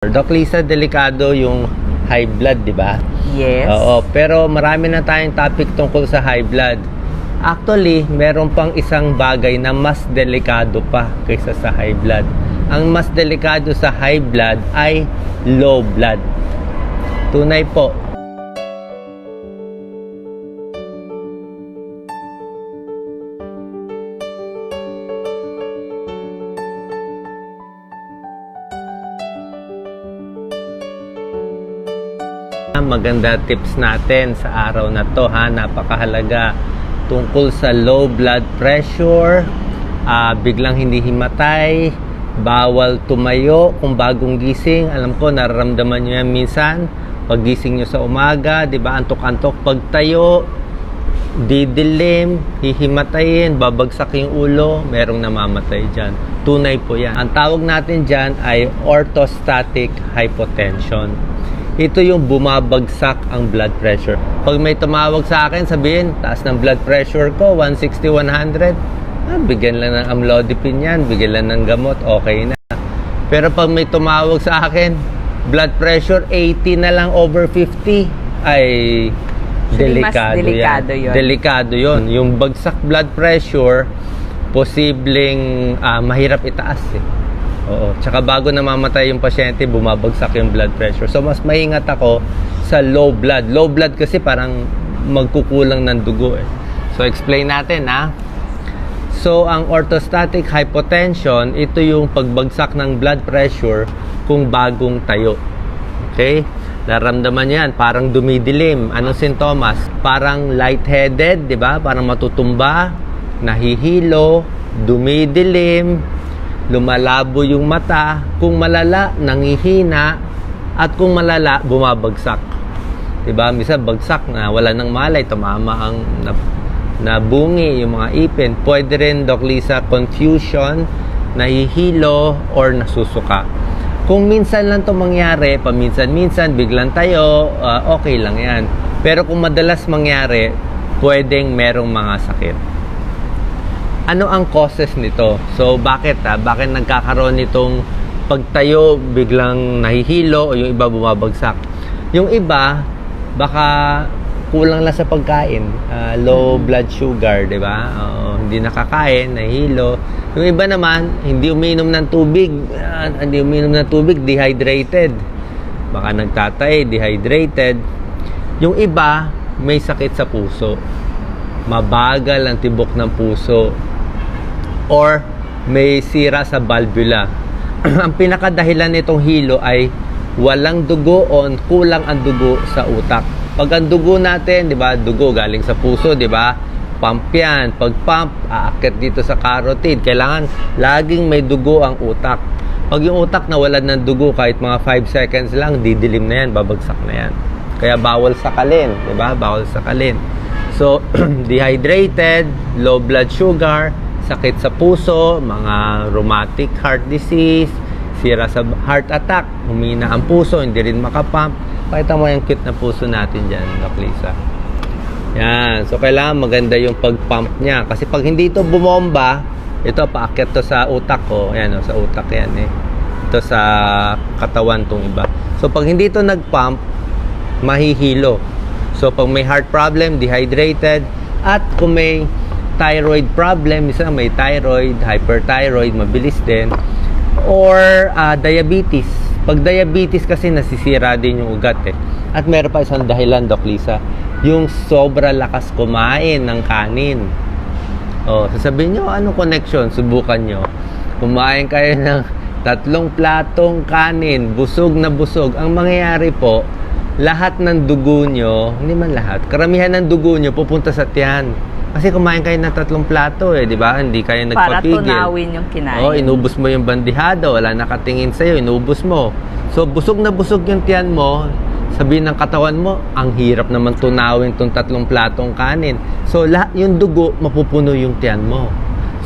Doc Lisa, delikado yung high blood, di ba? Yes. Oo, pero marami na tayong topic tungkol sa high blood. Actually, meron pang isang bagay na mas delikado pa kaysa sa high blood. Ang mas delikado sa high blood ay low blood. Tunay po. Maganda tips natin sa araw na to ha napakahalaga tungkol sa low blood pressure ah, biglang hindi himatay bawal tumayo kung bagong gising alam ko nararamdaman nyo yan minsan pag gising nyo sa umaga di ba antok-antok pagtayo didilim, hihimatayin, babagsak yung ulo, merong namamatay dyan. Tunay po yan. Ang tawag natin dyan ay orthostatic hypotension. Ito yung bumabagsak ang blood pressure. Pag may tumawag sa akin, sabihin, taas ng blood pressure ko, 160, 100. Ah, bigyan lang ng amlodipine yan, bigyan lang ng gamot, okay na. Pero pag may tumawag sa akin, blood pressure 80 na lang over 50, ay Actually, mas delikado, delikado yan. yun. Delikado yun. Yung bagsak blood pressure, posibleng ah, mahirap itaas eh. Oo. Tsaka bago namamatay yung pasyente, bumabagsak yung blood pressure. So, mas maingat ako sa low blood. Low blood kasi parang magkukulang ng dugo eh. So, explain natin ha. So, ang orthostatic hypotension, ito yung pagbagsak ng blood pressure kung bagong tayo. Okay? Naramdaman yan, parang dumidilim. Anong sintomas? Parang lightheaded, di ba? Parang matutumba, nahihilo, dumidilim, lumalabo yung mata. Kung malala, nangihina. At kung malala, bumabagsak. Di ba? Misa bagsak na, wala nang malay, tumama ang na, nabungi yung mga ipin. Pwede rin, Doc Lisa, confusion, nahihilo, or nasusuka. Kung minsan lang to mangyari, paminsan-minsan, biglang tayo, ah, okay lang yan. Pero kung madalas mangyari, pwedeng merong mga sakit. Ano ang causes nito? So, bakit ha? Bakit nagkakaroon nitong pagtayo, biglang nahihilo, o yung iba bumabagsak? Yung iba, baka kulang lang sa pagkain. Ah, low blood sugar, di ba? Oo, hindi nakakain, nahihilo. Yung iba naman, hindi uminom ng tubig. Ah, hindi uminom ng tubig, dehydrated. Baka nagtatay, dehydrated. Yung iba, may sakit sa puso. Mabagal ang tibok ng puso. Or may sira sa valvula. ang pinakadahilan nitong hilo ay walang dugo o kulang ang dugo sa utak. Pag ang dugo natin, 'di ba, dugo galing sa puso, 'di ba? Pump 'yan. Pag pump, aakyat dito sa carotid. Kailangan laging may dugo ang utak. Pag yung utak nawalan ng dugo kahit mga 5 seconds lang, didilim na 'yan, babagsak na 'yan. Kaya bawal sakalin, 'di ba? Bawal sakalin. So, dehydrated, low blood sugar, sakit sa puso, mga rheumatic heart disease, sira sa heart attack, humina ang puso, hindi rin makapump. Pakita mo yung cute na puso natin dyan, Doc Lisa. Yan. So, kailangan maganda yung pag-pump niya. Kasi pag hindi ito bumomba, ito, paakyat to sa utak ko. Ayan, oh, sa utak yan eh. Ito sa katawan tong iba. So, pag hindi ito nag-pump, mahihilo. So, pag may heart problem, dehydrated, at kung may thyroid problem, isa may thyroid, hyperthyroid, mabilis din, or ah, diabetes. Pag diabetes kasi nasisira din yung ugat eh. At meron pa isang dahilan, Doc Lisa, yung sobra lakas kumain ng kanin. Oh, sasabihin nyo, ano connection? Subukan nyo. Kumain kayo ng tatlong platong kanin, busog na busog. Ang mangyayari po, lahat ng dugo nyo, hindi man lahat, karamihan ng dugo nyo pupunta sa tiyan. Kasi kumain kayo ng tatlong plato eh, di ba? Hindi kayo Para nagpapigil. tunawin yung kinain. Oo, inubos mo yung bandihado, wala nakatingin sa'yo, inubos mo. So, busog na busog yung tiyan mo, sabihin ng katawan mo, ang hirap naman tunawin tong tatlong platong kanin. So, lahat yung dugo, mapupuno yung tiyan mo.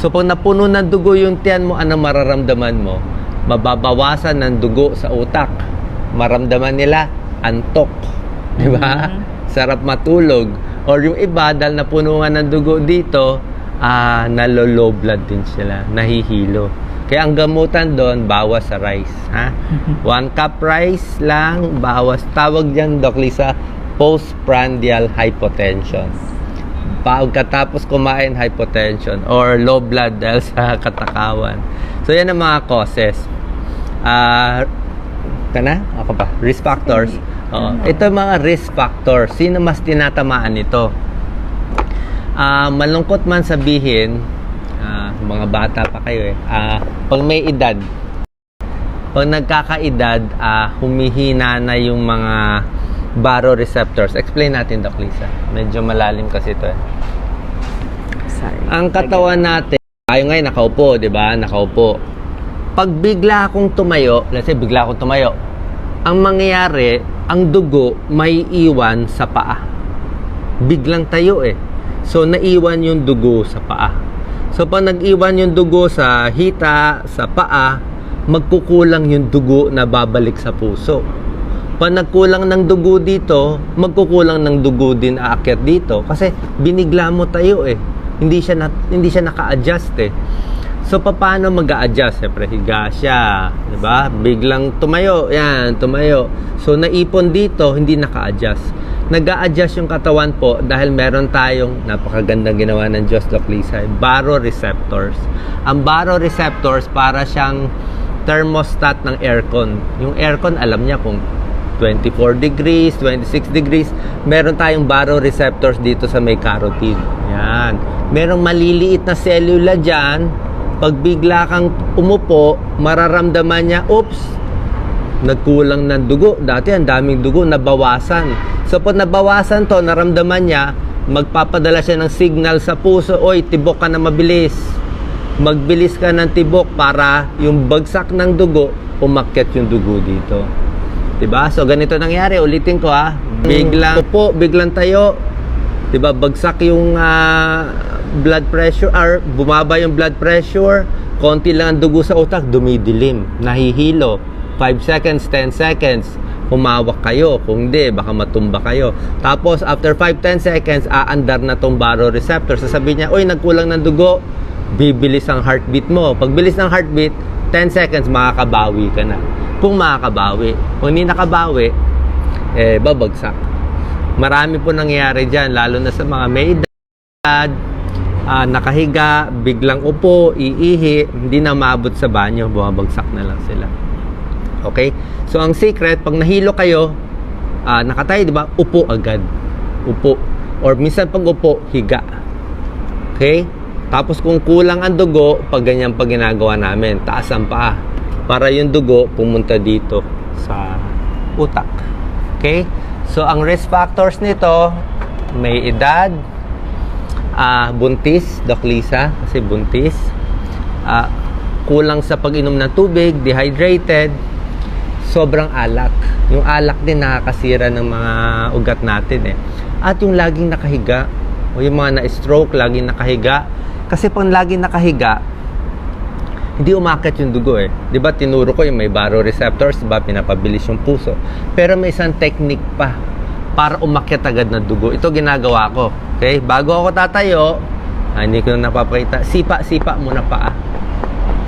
So, pag napuno ng dugo yung tiyan mo, ano mararamdaman mo? Mababawasan ng dugo sa utak. Maramdaman nila, antok. Di ba? Sarap matulog. Or yung iba, dahil napuno nga ng dugo dito, ah, nalo-low blood din sila, nahihilo. Kaya ang gamutan doon, bawas sa rice. Ha? One cup rice lang, bawas. Tawag dyan, Doc Lisa, postprandial hypotension. Pagkatapos kumain, hypotension or low blood dahil sa katakawan. So, yan ang mga causes. Ah, ka na? Ako pa. Risk factors. Oo. Ito yung mga risk factors. Sino mas tinatamaan ito? Ah, malungkot man sabihin, ah, mga bata pa kayo eh. Ah, pag may edad, pag nagkakaedad, ah, humihina na yung mga baroreceptors. Explain natin, Doc Lisa. Medyo malalim kasi ito eh. Sorry. Ang katawan natin, tayo ngayon nakaupo, di ba? Nakaupo. Pag bigla akong tumayo, let's say bigla akong tumayo, ang mangyayari, ang dugo may iwan sa paa. Biglang tayo eh. So, naiwan yung dugo sa paa. So, pag nag-iwan yung dugo sa hita, sa paa, magkukulang yung dugo na babalik sa puso. Pag nagkulang ng dugo dito, magkukulang ng dugo din aakyat dito kasi binigla mo tayo eh. Hindi siya na, hindi siya naka-adjust eh. So paano mag-a-adjust? Siyempre higa siya, ba? Biglang tumayo, 'yan, tumayo. So naipon dito, hindi naka-adjust. Nag-a-adjust yung katawan po dahil meron tayong napakagandang ginawa ng Diyos Doc Lisa, eh, baroreceptors. Ang baroreceptors para siyang thermostat ng aircon. Yung aircon, alam niya kung 24 degrees, 26 degrees. Meron tayong baroreceptors dito sa may carotid. Yan. Merong maliliit na cellula dyan. Pag bigla kang umupo, mararamdaman niya, oops, nagkulang ng dugo. Dati ang daming dugo, nabawasan. So pag nabawasan to, naramdaman niya, magpapadala siya ng signal sa puso, oy, tibok ka na mabilis. Magbilis ka ng tibok para yung bagsak ng dugo, umakyat yung dugo dito. 'Di ba? So ganito nangyari, ulitin ko ha. Biglang upo, biglang tayo. 'Di ba? Bagsak yung ah, blood pressure or bumaba yung blood pressure, konti lang ang dugo sa utak, dumidilim, nahihilo. 5 seconds, 10 seconds, humawak kayo. Kung hindi, baka matumba kayo. Tapos, after 5-10 seconds, aandar na tong baroreceptor. Sasabihin niya, uy, nagkulang ng dugo, bibilis ang heartbeat mo. Pag bilis ng heartbeat, 10 seconds, makakabawi ka na. Kung makakabawi. Kung hindi nakabawi, eh, babagsak. Marami po nangyayari dyan, lalo na sa mga may edad, ah, nakahiga, biglang upo, iihi, hindi na maabot sa banyo, bumabagsak na lang sila. Okay? So, ang secret, pag nahilo kayo, ah, nakatayo, di ba? Upo agad. Upo. Or minsan pag upo, higa. Okay? Tapos kung kulang ang dugo, pag ganyan pag ginagawa namin, taas ang paa. Para yung dugo pumunta dito sa utak. Okay? So, ang risk factors nito, may edad, ah buntis, Doc Lisa, kasi buntis, ah, kulang sa pag-inom ng tubig, dehydrated, sobrang alak. Yung alak din nakakasira ng mga ugat natin eh. At yung laging nakahiga, o yung mga na-stroke, laging nakahiga. Kasi pag laging nakahiga, hindi umakyat yung dugo eh. ba tinuro ko yung may baroreceptors, ba pinapabilis yung puso. Pero may isang technique pa para umakyat agad na dugo. Ito ginagawa ko. Okay? Bago ako tatayo, ah, hindi ko na napapakita. Sipa, sipa muna paa.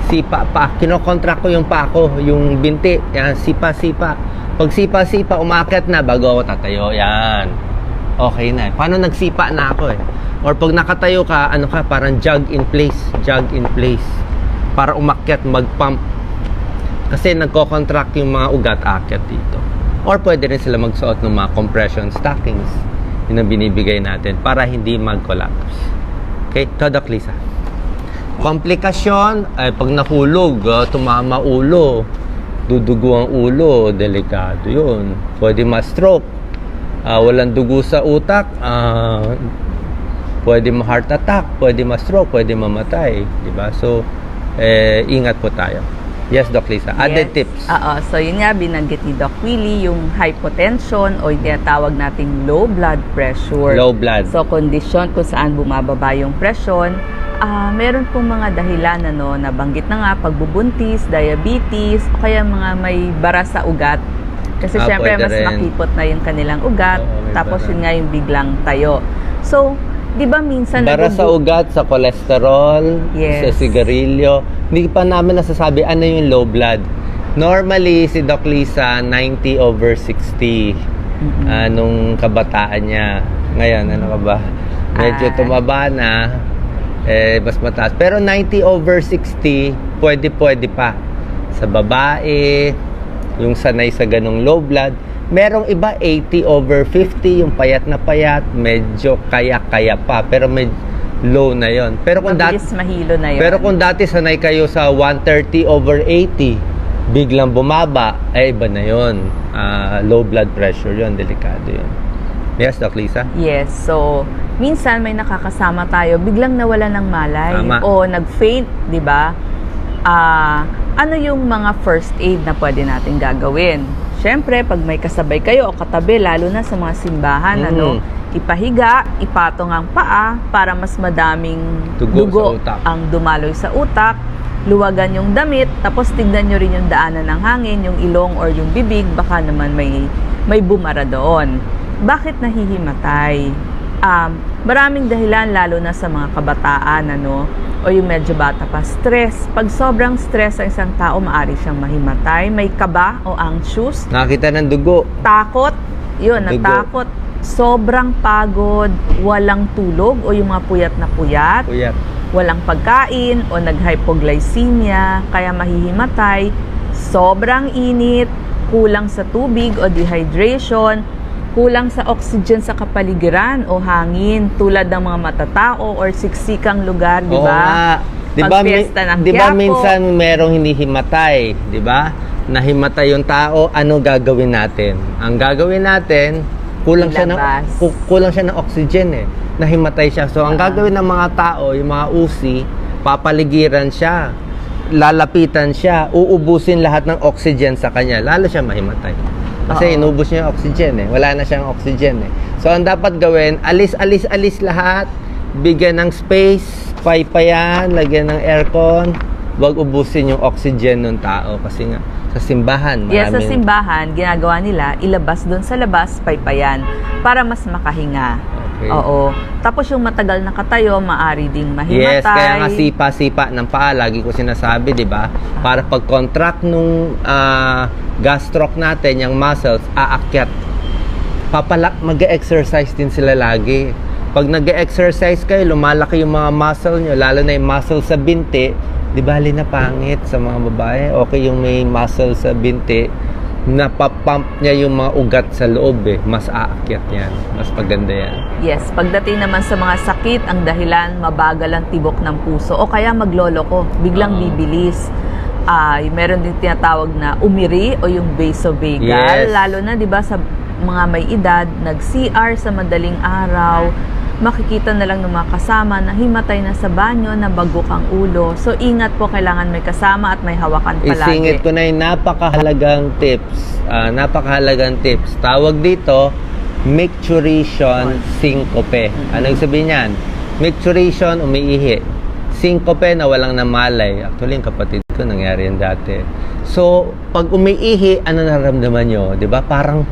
Sipa pa. Kinokontract ko yung paa ko, yung binti. Yan, sipa, sipa. Pag sipa, sipa, umakyat na bago ako tatayo. Yan. Okay na. Paano nagsipa na ako eh? Or pag nakatayo ka, ano ka, parang jog in place. Jog in place. Para umakyat, mag-pump. Kasi nagko-contract yung mga ugat akyat dito. Or pwede rin sila magsuot ng mga compression stockings. Yun ang binibigay natin para hindi mag-collapse. Okay, Todak Lisa. Komplikasyon, ay pag nahulog, ah, tumama ulo, dudugo ang ulo, delikado yun. Pwede ma-stroke. Ah, walang dugo sa utak, ah, pwede ma-heart attack, pwede ma-stroke, pwede mamatay. Diba? So, eh, ingat po tayo. Yes, Doc Lisa. Added Yes. tips. Oo. So, yun nga, binanggit ni Doc Willie, yung hypotension o yung tinatawag nating low blood pressure. Low blood. So, kondisyon kung saan bumababa yung presyon. Ah, meron pong mga dahilan ano, nabanggit na nga, pagbubuntis, diabetes, o kaya mga may bara sa ugat. Kasi Ah, syempre, mas rin. makipot na yung kanilang ugat. Oo, tapos bara. yun nga yung biglang tayo. So, di ba minsan Bara sa ugat, sa kolesterol, Yes. sa sigarilyo, hindi pa namin nasasabi ano yung low blood. Normally, si Doc Lisa, 90 over 60 Mm-mm. ah, nung kabataan niya. Ngayon, ano ka ba? Medyo Ah. tumaba na, eh, mas mataas. Pero 90 over 60, pwede-pwede pa. Sa babae, yung sanay sa ganong low blood. Merong iba 80 over 50, yung payat na payat, medyo kaya-kaya pa. Pero med low na yon. Pero kung dati mahilo na yun. pero kung dati sanay kayo sa 130 over 80, biglang bumaba, ay iba na yun. Ah, low blood pressure yun, delikado yun. Yes, Doc Lisa? Yes, so minsan may nakakasama tayo, biglang nawala ng malay Tama. o nag-faint, 'di ba? Ah, ano yung mga first aid na pwede natin gagawin? Siyempre, pag may kasabay kayo o katabi, lalo na sa mga simbahan, Mm. ano, ipahiga, ipatong ang paa para mas madaming Dugo sa utak. ang dumaloy sa utak, luwagan yung damit, tapos tignan nyo rin yung daanan ng hangin, yung ilong or yung bibig, baka naman may, may bumara doon. Bakit nahihimatay? Um, maraming dahilan lalo na sa mga kabataan ano o yung medyo bata pa stress pag sobrang stress ang isang tao maaari siyang mahimatay may kaba o anxious Nakakita ng dugo. takot yun Dugo. natakot sobrang pagod walang tulog o yung mga puyat na puyat Kuya. walang pagkain o nag-hypoglycemia, kaya mahihimatay, sobrang init, kulang sa tubig o dehydration, kulang sa oxygen sa kapaligiran o hangin tulad ng mga matatao or siksikang lugar, di ba? Di ba, di ba minsan merong hinihimatay? Di ba? Nahimatay yung tao, ano gagawin natin? Ang gagawin natin, kulang siya ng kulang siya ng oxygen eh. Nahimatay siya. So ang Ah. gagawin ng mga tao, yung mga usi, papaligiran siya. Lalapitan siya, uubusin lahat ng oxygen sa kanya, lalo siya mahimatay. Kasi Oo. inubos niya yung oxygen eh. Wala na siyang oxygen eh. So ang dapat gawin, alis, alis, alis lahat. Bigyan ng space, paypayan, lagyan ng aircon. Huwag ubusin yung oxygen ng tao kasi nga sa simbahan Yes, sa maraming- simbahan, ginagawa nila, ilabas doon sa labas, paypayan, para mas makahinga. Okay. Oo. Tapos yung matagal na katayo, maari ding Yes, mahimatay. kaya nga sipa-sipa ng paa, lagi ko sinasabi, di ba? Para pag-contract nung ah, gastroc natin, yung muscles, aakyat. Papalak, mag-exercise din sila lagi. Pag nag-exercise kayo, lumalaki yung mga muscle nyo, lalo na yung muscle sa binti, di bali na pangit sa mga babae. Okay yung may muscle sa binti, napapump niya yung mga ugat sa loob eh. Mas aakyat yan. Mas maganda yan. Yes, pagdating naman sa mga sakit, ang dahilan mabagal ang tibok ng puso o kaya magloloko, biglang Oo. bibilis. Ay, meron din tinatawag na umiri o yung vasovagal, Yes. lalo na 'di ba sa mga may edad, nag-CR sa madaling araw, makikita na lang ng mga kasama na himatay na sa banyo, na bagok ang ulo. So ingat po, kailangan may kasama at may hawakan palagi. Isingit ko na yung napakahalagang tips. Ah, napakahalagang tips. Tawag dito, micturition syncope. Ano yung sabihin niyan? Micturition, umiihi. Syncope na walang namalay. Actually, yung kapatid ko, nangyari yan dati. So, pag umiihi, ano nararamdaman nyo? ba Parang,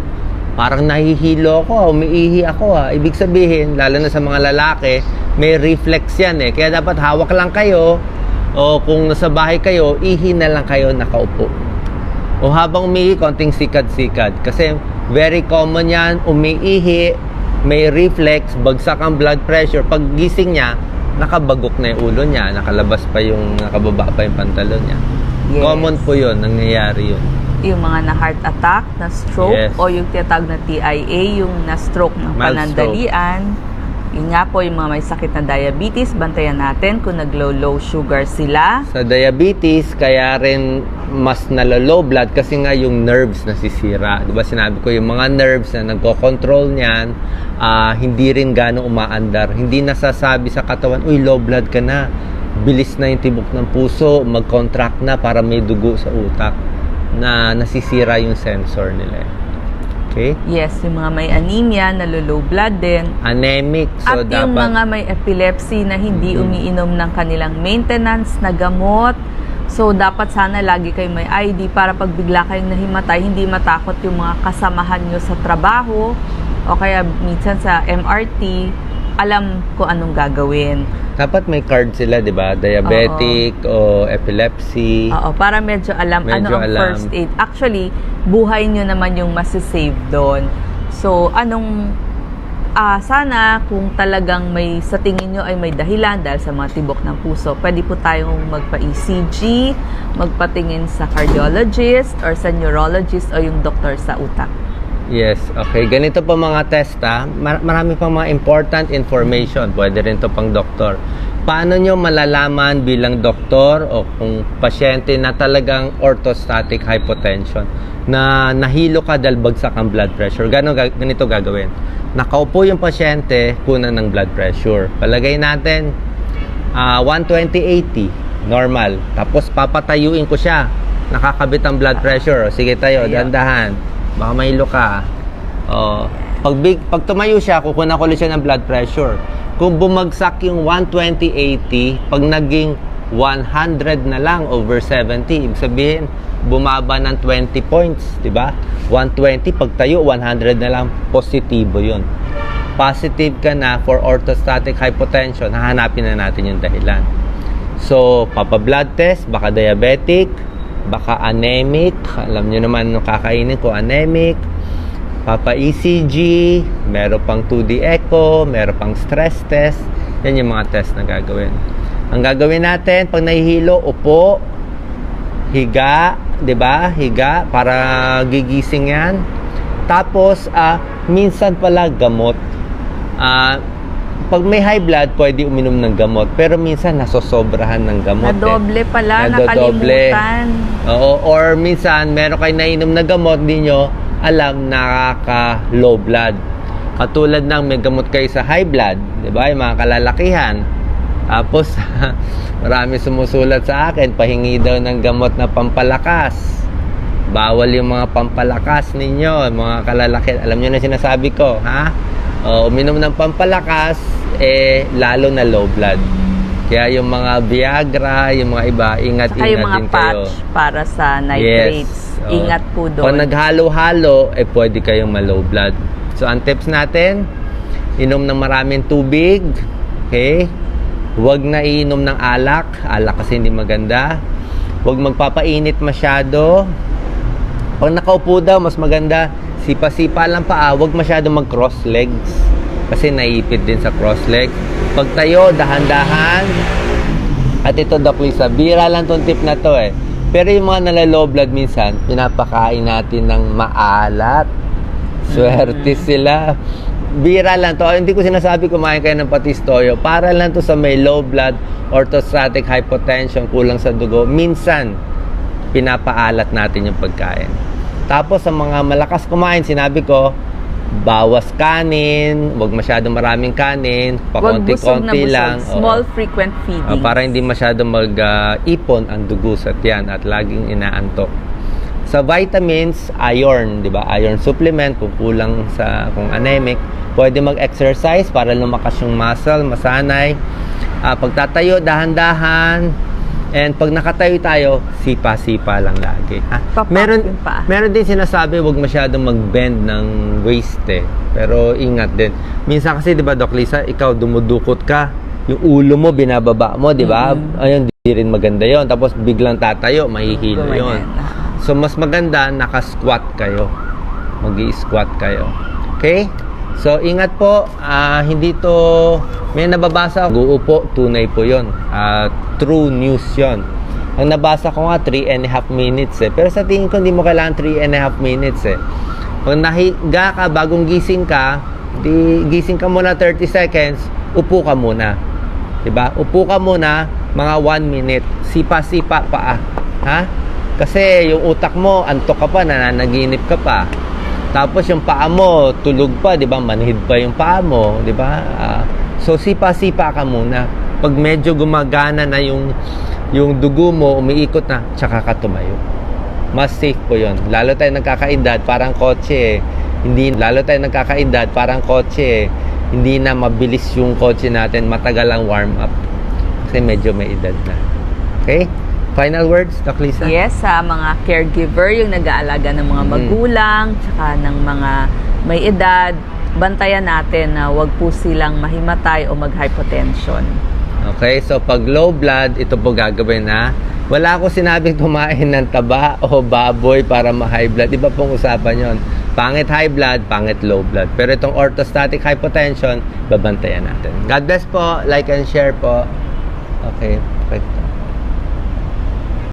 parang nahihilo ako, ah, umiihi ako. Ah. Ibig sabihin, lalo na sa mga lalaki, may reflex yan eh. Kaya dapat hawak lang kayo o kung nasa bahay kayo, ihi na lang kayo nakaupo. O habang umiihi, konting sikad-sikad. Kasi very common yan, umiihi, may reflex, bagsak ang blood pressure. Pag gising niya, nakabagok na yung ulo niya, nakalabas pa yung, nakababa pa yung pantalon niya. Yes. Common po yun, nangyayari yun. Yung mga na heart attack, na stroke, Yes. o yung tinatawag na TIA, yung na stroke ng Mild panandalian. Yun nga po, yung mga may sakit na diabetes, bantayan natin kung nag-low-low sugar sila. Sa diabetes, kaya rin mas nalo-low blood kasi nga yung nerves nasisira. Di ba sinabi ko, yung mga nerves na nagko-control niyan, ah, hindi rin gano'ng umaandar. Hindi nasasabi sa katawan, uy, low blood ka na. Bilis na yung tibok ng puso, mag-contract na para may dugo sa utak na nasisira yung sensor nila. eh. Okay? Yes, yung mga may anemia, nalo-low blood din. Anemic, so At dapat... yung mga may epilepsy na hindi Mhm. umiinom ng kanilang maintenance na gamot. So, dapat sana lagi kayo may ID para pag bigla kayong nahimatay, hindi matakot yung mga kasamahan nyo sa trabaho o kaya minsan sa MRT, alam kung anong gagawin. Dapat may card sila, di ba? Diabetic o epilepsy. Oo, para medyo alam Medyo ano ang alam. first aid. Actually, buhay nyo naman yung masisave doon. So, anong ah sana kung talagang may sa tingin nyo ay may dahilan dahil sa mga tibok ng puso, pwede po tayong magpa-ECG, magpatingin sa cardiologist or sa neurologist o yung doktor sa utak. Yes, okay. Ganito pa mga test ha. Mar- marami pang mga important information. Pwede rin to pang doktor. Paano nyo malalaman bilang doktor o kung pasyente na talagang orthostatic hypotension na nahilo ka dahil bagsak ang blood pressure? Gano, ga- ganito gagawin. Nakaupo yung pasyente, kunan ng blood pressure. Palagay natin, ah 120-80, normal. Tapos papatayuin ko siya. Nakakabit ang blood pressure. Sige Tayo. dandahan. Baka mahilo ka. O, pag, big, pag tumayo siya, kukunan ko ulit siya ng blood pressure. Kung bumagsak yung 120-80, pag naging 100 na lang over 70, ibig sabihin, bumaba ng 20 points, di ba? 120, pag tayo, 100 na lang, positibo yun positive ka na for orthostatic hypotension, hahanapin na natin yung dahilan. So, papa-blood test, baka diabetic, baka anemic, alam nyo naman nung kakainin ko anemic, papa-ECG, meron pang 2D echo, meron pang stress test, yan yung mga test na gagawin. Ang gagawin natin, pag nahihilo, upo, higa, 'di ba? Higa para gigising 'yan. Tapos ah minsan pala gamot. Ah pag may high blood, pwede uminom ng gamot. Pero minsan nasosobrahan ng gamot. eh. Nadoble pala, Nadodoble. nakalimutan. Oo, or minsan meron kayo nainom na gamot, hindi nyo alam nakaka-low blood. Katulad ng may gamot kayo sa high blood, di ba? Yung mga kalalakihan. Tapos, marami sumusulat sa akin, pahingi daw ng gamot na pampalakas. Bawal yung mga pampalakas ninyo, mga kalalakihan. Alam nyo na sinasabi ko, ha? O, uminom ng pampalakas, eh, lalo na low blood. Kaya yung mga Viagra, yung mga iba, Saka ingat-ingat yung mga din kayo. patch para sa nitrates. Yes. Oo. Ingat po doon. naghalo-halo, eh pwede kayong ma-low blood. So, ang tips natin, inom ng maraming tubig. Okay? Huwag na iinom ng alak. Alak kasi hindi maganda. Huwag magpapainit masyado. Pag nakaupo daw, mas maganda, sipa-sipa lang paa. Huwag masyado mag-cross legs. Kasi naipit din sa cross leg. Pag tayo, dahan-dahan. At ito, Doc Lisa, bira lang tong tip na to eh. Pero yung mga nalalow blood minsan, pinapakain natin ng maalat. Swerte sila. Bira lang to. Hindi ko sinasabi kumain kayo ng patis toyo. Para lang to sa may low blood, orthostatic hypotension, kulang sa dugo. Minsan, pinapaalat natin yung pagkain. Tapos sa mga malakas kumain, sinabi ko, bawas kanin, wag masyadong maraming kanin, pakonti-konti lang. oo. Small frequent feeding. Ah, para hindi masyado mag-ipon ang dugo sa tiyan at laging inaantok. Sa vitamins, iron, 'di ba? Iron supplement kung kulang sa kung anemic, pwede mag-exercise para lumakas yung muscle, masanay. Ah, pagtatayo dahan-dahan. And pag nakatayo tayo, sipa-sipa lang lagi. Ha? Papap Meron paa. meron din sinasabi wag masyadong mag-bend ng waist eh. Pero ingat din. Minsan kasi 'di ba Doc Lisa, ikaw dumudukot ka, yung ulo mo binababa mo, 'di ba? Ayun, di rin maganda 'yon. Tapos biglang tatayo, mahihilo. 'yon. So mas maganda naka-squat kayo. Magi-squat kayo. Okay? So ingat po, ah, hindi to may nababasa, guupo, tunay po 'yon. Ah, true news 'yon. Ang nabasa ko nga 3 and a half minutes eh. Pero sa tingin ko hindi mo kailangan 3 and a half minutes eh. Pag nahiga ka, bagong gising ka, di gising ka muna 30 seconds, upo ka muna. 'Di ba? Upo ka muna mga 1 minute. Sipa-sipa pa. Ha? Kasi yung utak mo, antok ka pa, nananaginip ka pa. Tapos yung paa mo, tulog pa, 'di ba? Manhid pa yung paa mo, 'di ba? Ah, so sipa-sipa ka muna. Pag medyo gumagana na yung yung dugo mo, umiikot na, tsaka ka tumayo. Mas safe po 'yon. Lalo tayo nagkakaedad, parang kotse. eh. Hindi lalo tayo nagkakaedad, parang kotse. eh. Hindi na mabilis yung kotse natin, matagal ang warm up. Kasi medyo may edad na. Okay? Final words, Doc Lisa? Yes, sa mga caregiver, yung nag-aalaga ng mga Mm. magulang, tsaka ng mga may edad, bantayan natin na wag po silang mahimatay o mag-hypotension. Okay, so pag low blood, ito po gagawin na. Wala ako sinabing kumain ng taba o baboy para ma-high blood. Iba pong usapan yon. Pangit high blood, pangit low blood. Pero itong orthostatic hypotension, babantayan natin. God bless po. Like and share po. Okay, perfect.